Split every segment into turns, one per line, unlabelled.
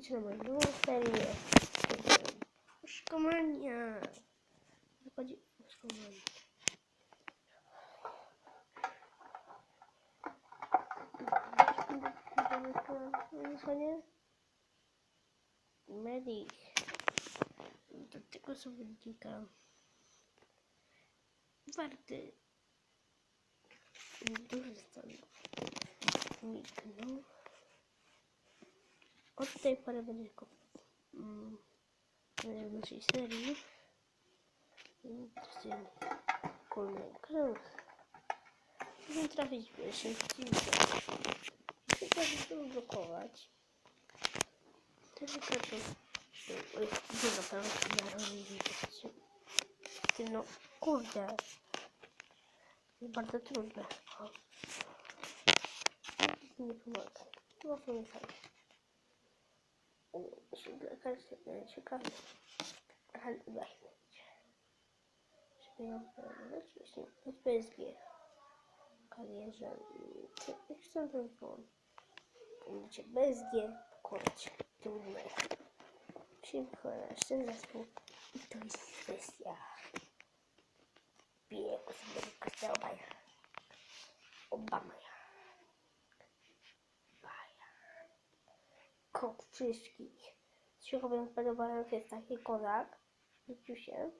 Üç numara bunu gösteriyor. Hoş kumanya. Hadi hoş kumanya. Hani Medic. Do tego zawodnika. Warty. Duży stan. Zniknął. Od tej pory będzie ko- mm, w naszej serii. Kolejny krąg. Musimy trafić w pierwszym odcinku. Wykroczę. Oj, dużo prawa na rolnicy. Ty no, kurde. Bardzo trudne. O. Nie pomaga. No, to nie fajnie. Lekarz ciekawy. Ale daj będzie. Żeby ją wybrać, właśnie od PSG. dumny. Szybko nasz ten zespół i to jest sesja. Biegu sobie kościoła Obaja. Obama. Baja. Kot wszystkich. Z się podobałem jest taki kozak. Rzucił się.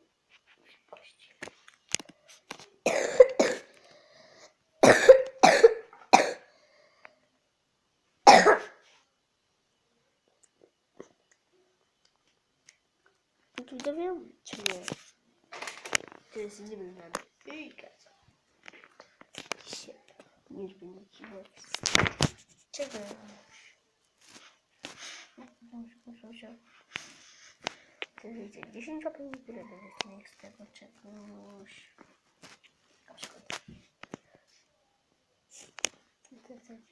tutabiliyor mu? Çıkmıyor. Sesini bilmem. Büyük yazım. Kişi. 2200. Çıkmıyor. Boş boş boş. Sizce 10 kapıyı görebilirsiniz. Tekrar çıkmış. Başka. Teşekkür ederim.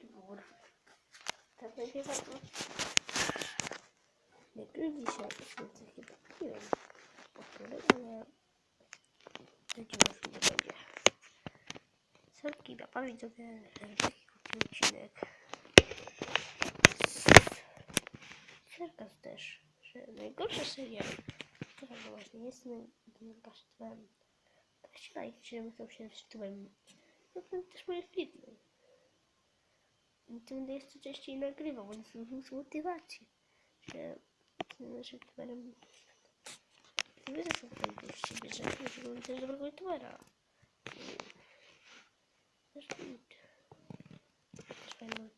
Teşekkür ederim. Ne güzel şey. Serki dla no, widzowie taki odcinek. Serkas też, że najgorszy serial, którego właśnie jest nagasztwem. Weźcie lajki, że myślą się z tłem. No to też moje filmy. I to będę jeszcze częściej nagrywał, bo jest z motywacji, że z naszym youtuberem nie wiedzę co tam się bierze, że mam też dobrego youtubera. Zresztą też fajną